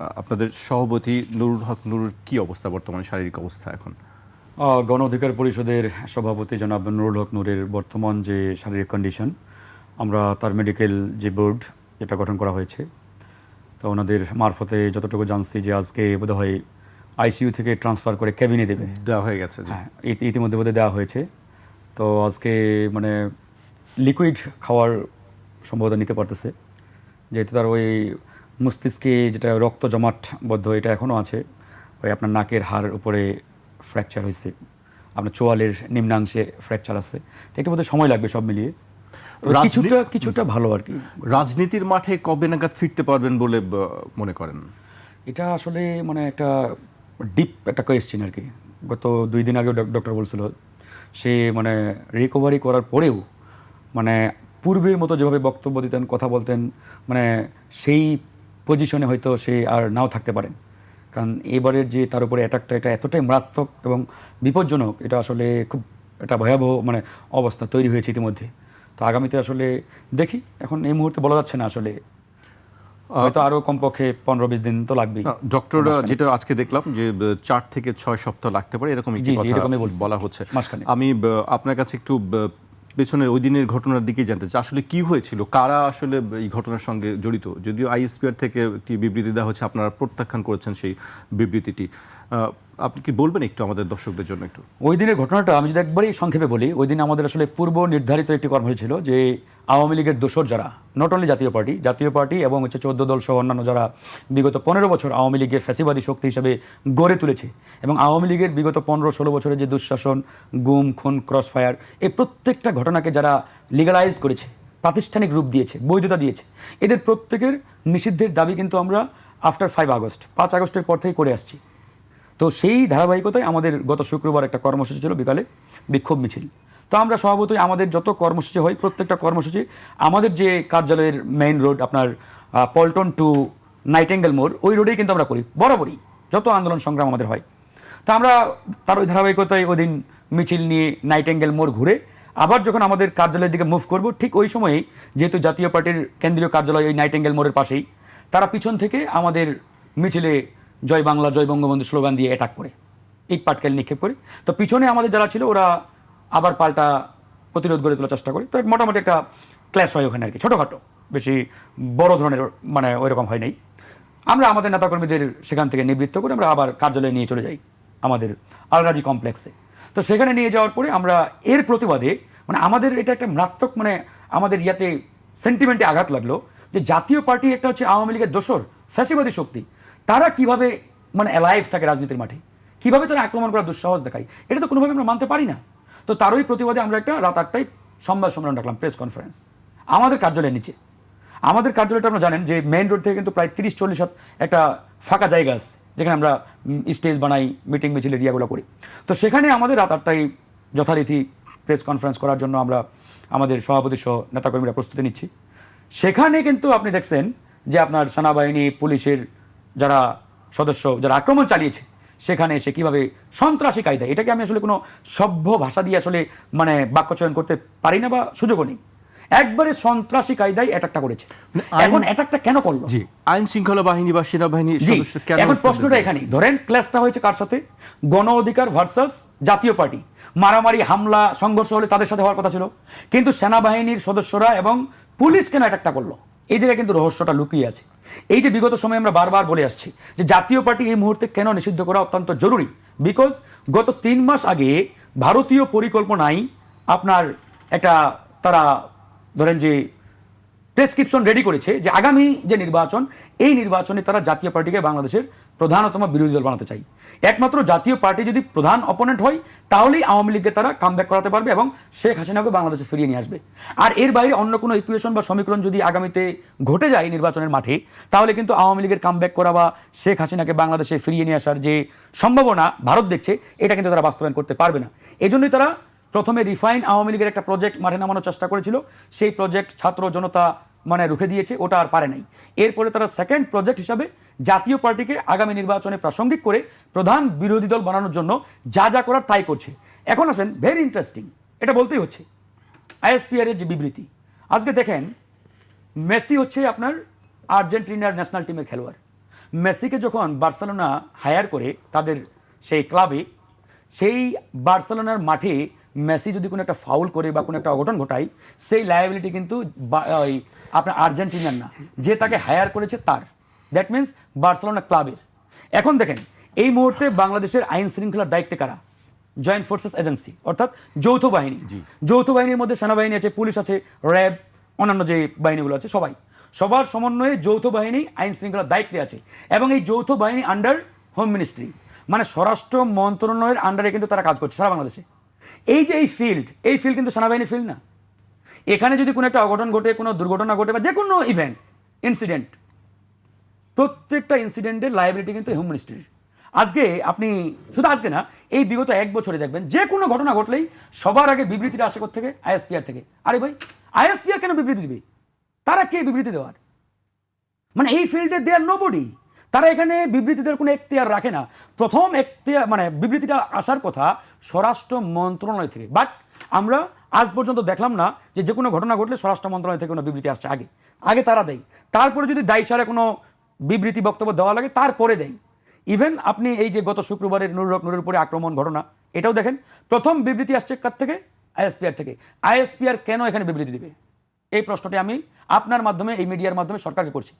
আপনাদের সভাপতি নুরুল হক নুরুর কি অবস্থা বর্তমানে? শারীরিক অবস্থা এখন? গণ অধিকার পরিষদের সভাপতি জনাব নুরুল হক নূরের বর্তমান যে শারীরিক কন্ডিশন আমরা তার মেডিকেল যে বোর্ড যেটা গঠন করা হয়েছে তো ওনাদের মারফতে যতটুকু জানছি যে আজকে বোধহয় আইসিইউ থেকে ট্রান্সফার করে ক্যাবিনে দেবে। দেওয়া হয়ে গেছে হ্যাঁ ইতি- ইতিমধ্যে বোধহয় দেওয়া হয়েছে। তো আজকে মানে লিকুইড খাওয়ার সম্ভবত নিতে পারতেছে। যেহেতু তার ওই মস্তিষ্কে যেটা রক্ত জমাটবদ্ধ এটা এখনও আছে। ওই আপনার নাকের হাড় উপরে ফ্র্যাকচার হয়েছে আপনার চোয়ালের নিম্নাংশে ফ্র্যাকচার আছে। তো একটু বোধহয় সময় লাগবে সব মিলিয়ে। কিছুটা কিছুটা ভালো আর কি। রাজনীতির মাঠে কবে নাগাদ ফিরতে পারবেন বলে মনে করেন? এটা আসলে মানে একটা ডিপ একটা কোয়েশ্চেন আর কি। গত দুই দিন আগেও ডক্টর বলছিল সে মানে রিকভারি করার পরেও মানে পূর্বের মতো যেভাবে বক্তব্য দিতেন কথা বলতেন মানে সেই পজিশনে হয়তো সে আর নাও থাকতে পারেন। কারণ এবারের যে তার উপরে অ্যাটাকটা এটা এতটাই মারাত্মক এবং বিপজ্জনক এটা আসলে খুব একটা ভয়াবহ মানে অবস্থা তৈরি হয়েছে ইতিমধ্যে। তো আগামীতে আসলে দেখি এখন এই মুহূর্তে বলা যাচ্ছে না আসলে। হয়তো আরও কমপক্ষে পনেরো বিশ দিন তো লাগবেই। ডক্টর যেটা আজকে দেখলাম যে চার থেকে ছয় সপ্তাহ লাগতে পারে এরকম। বলা হচ্ছে। আমি আপনার কাছে একটু পেছনের ওই দিনের ঘটনার দিকে জানতে চাই। আসলে কি হয়েছিল? কারা আসলে এই ঘটনার সঙ্গে জড়িত? যদিও আইএসপিআর থেকে একটি বিবৃতি দেওয়া হচ্ছে আপনারা প্রত্যাখ্যান করেছেন সেই বিবৃতিটি। আপনি কি বলবেন একটু আমাদের দর্শকদের জন্য একটু? ওই দিনের ঘটনাটা আমি যদি একবারই সংক্ষেপে বলি, ওই দিন আমাদের আসলে পূর্ব নির্ধারিত একটি কর্মসূচি ছিল যে আওয়ামী লীগের দোসর যারা not only Jatiya Party Jatiya Party এবং হচ্ছে চোদ্দ দল সহ অন্যান্য যারা বিগত পনেরো বছর আওয়ামী লীগের ফ্যাসিবাদী শক্তি হিসেবে গড়ে তুলেছে এবং আওয়ামী লীগের বিগত পনেরো ষোলো বছরের যে দুঃশাসন, গুম, খুন ক্রস ফায়ার এই প্রত্যেকটা ঘটনাকে যারা লিগালাইজ করেছে, প্রাতিষ্ঠানিক রূপ দিয়েছে, বৈধতা দিয়েছে, এদের প্রত্যেকের নিষিদ্ধের দাবি কিন্তু আমরা আফটার ফাইভ আগস্ট, পাঁচ আগস্টের পর থেকেই করে আসছি। তো সেই ধারাবাহিকতায় আমাদের গত শুক্রবার একটা কর্মসূচি ছিল বিকালে, বিক্ষোভ মিছিল। তো আমরা স্বভাবতই আমাদের যত কর্মসূচি হয়, প্রত্যেকটা কর্মসূচি, আমাদের যে কার্যালয়ের মেইন রোড আপনার পল্টন টু নাইটেঙ্গেল মোড়, ওই রোডেই কিন্তু আমরা করি, বরাবরই, যত আন্দোলন সংগ্রাম আমাদের হয়। তা আমরা তার ওই ধারাবাহিকতায় ওই দিন মিছিল নিয়ে নাইটেঙ্গেল মোড় ঘুরে আবার যখন আমাদের কার্যালয়ের দিকে মুভ করব, ঠিক ওই সময়েই যেহেতু জাতীয় পার্টির কেন্দ্রীয় কার্যালয় ওই নাইটেঙ্গেল মোড়ের পাশেই, তারা পিছন থেকে আমাদের মিছিলে জয় বাংলা, জয় বঙ্গবন্ধু স্লোগান দিয়ে অ্যাটাক করে, ইট পাটকেল নিক্ষেপ করে। তো পিছনে আমাদের যারা ছিল ওরা আবার পাল্টা প্রতিরোধ গড়ে তোলার চেষ্টা করি। তো মোটামুটি একটা ক্ল্যাশ হয় ওখানে আর কি, ছোটোখাটো। বেশি বড় ধরনের মানে ওইরকম হয় নাই। আমরা আমাদের নেতাকর্মীদের সেখান থেকে নিবৃত্ত করে আমরা আবার কার্যালয়ে নিয়ে চলে যাই আমাদের আলরাজি কমপ্লেক্সে। তো সেখানে নিয়ে যাওয়ার পরে আমরা এর প্রতিবাদে মানে আমাদের এটা একটা মারাত্মক মানে আমাদের ইয়াতে সেন্টিমেন্টে আঘাত লাগল যে জাতীয় পার্টি একটা হচ্ছে আওয়ামী লীগের দোসর, ফ্যাসিবাদী শক্তি, তারা কীভাবে মানে অ্যালাইভ থাকে রাজনীতির মাঠে? কীভাবে তারা আক্রমণ করার দুঃসাহস দেখায়? এটা তো কোনোভাবে আমরা মানতে পারি না। তো তারই প্রতিবাদে আমরা একটা রাত আটটায় সংবাদ সম্মেলন রাখলাম প্রেস কনফারেন্স আমাদের কার্যালয়ের নিচে। আমাদের কার্যালয়টা আপনারা জানেন যে মেইন রোড থেকে কিন্তু প্রায় তিরিশ চল্লিশ হাত একটা ফাঁকা জায়গা আছে, যেখানে আমরা স্টেজ বানাই মিটিং মিছিল ইয়েগুলো করি। তো সেখানে আমাদের রাত আটটায় যথারীতি প্রেস কনফারেন্স করার জন্য আমরা আমাদের সভাপতি সহ নেতাকর্মীরা প্রস্তুতি নিচ্ছি। সেখানে কিন্তু আপনি দেখছেন যে আপনার সেনাবাহিনী, পুলিশের যারা সদস্য, যারা আক্রমণ চালিয়েছে সেখানে এসে কীভাবে সন্ত্রাসী কায়দায় এটাকে আমি আসলে কোনো সভ্য ভাষা দিয়ে আসলে মানে বাক্যচয়ন করতে পারি না বা সুযোগও নেই। একবারে সন্ত্রাসী কায়দায় অ্যাটাকটা করেছে। এখন অ্যাটাকটা কেন করল? জি আইন শৃঙ্খলা বাহিনী বা সেনাবাহিনী জি এখন প্রশ্নটা এখানেই। ধরেন ক্লাসটা হয়েছে কার সাথে? গণ অধিকার ভার্সাস জাতীয় পার্টি। মারামারি হামলা সংঘর্ষ হলে তাদের সাথে হওয়ার কথা ছিল। কিন্তু সেনাবাহিনীর সদস্যরা এবং পুলিশ কেন অ্যাটাকটা করল? এই জায়গায় কিন্তু রহস্যটা লুকিয়ে আছে। এই যে বিগত সময়ে আমরা বারবার বলে আসছি যে জাতীয় পার্টি এই মুহূর্তে কেন নিষিদ্ধ করা অত্যন্ত জরুরি? বিকজ গত তিন মাস আগে ভারতীয় পরিকল্পনায় আপনার একটা তারা ধরেন যে প্রেসক্রিপশন রেডি করেছে যে আগামী যে নির্বাচন, এই নির্বাচনে তারা জাতীয় পার্টিকে বাংলাদেশের প্রধানতম বিরোধী দল বানাতে চাই। একমাত্র জাতীয় পার্টি যদি প্রধান অপোনেন্ট হয়, তাহলেই আওয়ামী লীগকে তারা কামব্যাক করাতে পারবে এবং শেখ হাসিনাকে বাংলাদেশে ফিরিয়ে নিয়ে আসবে। আর এর বাইরে অন্য কোনো ইকুয়েশন বা সমীকরণ যদি আগামীতে ঘটে যায় নির্বাচনের মাঠে, তাহলে কিন্তু আওয়ামী লীগের কামব্যাক করা বা শেখ হাসিনাকে বাংলাদেশে ফিরিয়ে নিয়ে আসার যে সম্ভাবনা ভারত দেখছে, এটা কিন্তু তারা বাস্তবায়ন করতে পারবে না। এজন্যই তারা প্রথমে রিফাইন আওয়ামী লীগের একটা প্রজেক্ট মাঠে নামানোর চেষ্টা করেছিল। সেই প্রজেক্ট ছাত্র জনতা মানে রুখে দিয়েছে, ওটা আর পারে নাই। এরপরে তারা সেকেন্ড প্রজেক্ট হিসাবে জাতীয় পার্টিকে আগামী নির্বাচনে প্রাসঙ্গিক করে প্রধান বিরোধী দল বানানোর জন্য যা যা করার তাই করছে। এখন আসেন ভেরি ইন্টারেস্টিং এটা বলতেই হচ্ছে। আইএসপিআর এর যে বিবৃতি, আজকে দেখেন, মেসি হচ্ছে আপনার আর্জেন্টিনার ন্যাশনাল টিমের খেলোয়াড়। মেসিকে যখন বার্সেলোনা হায়ার করে তাদের সেই ক্লাবে, সেই বার্সেলোনার মাঠে মেসি যদি কোনো একটা ফাউল করে বা কোনো একটা অঘটন ঘটায় সেই লায়াবিলিটি কিন্তু বা- ওই আপনার আর্জেন্টিনার না। যে তাকে হায়ার করেছে তার। দ্যাট মিন্স বার্সেলোনা ক্লাবের। এখন দেখেন এই মুহূর্তে বাংলাদেশের আইন শৃঙ্খলার দায়িত্বে কারা? জয়েন্ট ফোর্সেস এজেন্সি অর্থাৎ যৌথ বাহিনী। যৌথ বাহিনীর মধ্যে সেনাবাহিনী আছে পুলিশ আছে র্যাব অন্যান্য যে বাহিনীগুলো আছে সবাই। সবার সমন্বয়ে যৌথ বাহিনী আইন শৃঙ্খলার দায়িত্বে আছে। এবং এই যৌথ বাহিনী আন্ডার হোম মিনিস্ট্রি মানে স্বরাষ্ট্র মন্ত্রণালয়ের আন্ডারে কিন্তু তারা কাজ করছে সারা বাংলাদেশে। এই যে এই ফিল্ড এই ফিল্ড কিন্তু সেনাবাহিনী ফিল্ড না। এখানে যদি কোনো একটা অঘটন ঘটে, কোনো দুর্ঘটনা ঘটে বা যে কোনো ইভেন্ট ইনসিডেন্ট প্রত্যেকটা ইনসিডেন্টের লাইবিলিটি কিন্তু হোম মিনিস্ট্রির আজকে আপনি, শুধু আজকে না, এই বিগত এক বছরে দেখবেন যে কোনো ঘটনা ঘটলেই সবার আগে বিবৃতিটা আসে থেকে আইএসপিআর থেকে। আরে ভাই আইএসপিআর কেন বিবৃতি দিবে? তারা কে বিবৃতি দেওয়ার? মানে এই ফিল্ডে দেয়ার নোবডি তারা এখানে বিবৃতি দেওয়ার কোনো এখতিয়ার রাখে না। প্রথম এখতিয়ার মানে বিবৃতিটা আসার কথা স্বরাষ্ট্র মন্ত্রণালয় থেকে। বাট আমরা আজ পর্যন্ত দেখলাম না যে যে কোনো ঘটনা ঘটলে স্বরাষ্ট্র মন্ত্রণালয় থেকে কোনো বিবৃতি আসছে আগে। আগে তারা দেয়। তারপরে যদি দায়সারে কোনো বিবৃতি, বক্তব্য দেওয়া লাগে, তারপরে দেয়। ইভেন আপনি এই যে গত শুক্রবারের নুরুল নুরের উপরে আক্রমণ ঘটনা, এটাও দেখেন। প্রথম বিবৃতি আসছে কার থেকে? আইএসপিআর থেকে। আইএসপিআর কেন এখানে বিবৃতি দিবে? এই প্রশ্নটি আমি আপনার মাধ্যমে, এই মিডিয়ার মাধ্যমে সরকারকে করছি।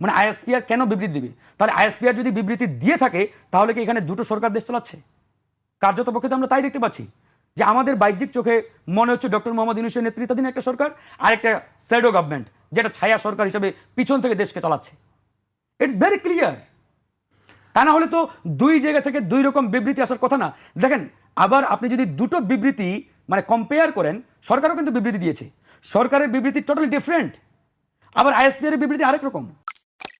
মানে আইএসপিআর কেন বিবৃতি দিবে? তাহলে আইএসপিআর যদি বিবৃতি দিয়ে থাকে, তাহলে কি এখানে দুটো সরকার দেশ চালাচ্ছে? কার্যত পক্ষে তো আমরা তাই দেখতে পাচ্ছি। যে আমাদের বাহ্যিক চোখে মনে হচ্ছে ডক্টর মোহাম্মদ ইউনুসের নেতৃত্বাধীন একটা সরকার আর একটা স্যাডো গভর্নমেন্ট যেটা ছায়া সরকার হিসেবে পিছন থেকে দেশকে চালাচ্ছে। ইটস ভেরি ক্লিয়ার তা না হলে তো দুই জায়গা থেকে দুই রকম বিবৃতি আসার কথা না। দেখেন, আবার আপনি যদি দুটো বিবৃতি মানে কম্পেয়ার করেন, সরকারও কিন্তু বিবৃতি দিয়েছে। সরকারের বিবৃতি টোটালি ডিফারেন্ট আবার আইএসপি এর বিবৃতি আরেক রকম।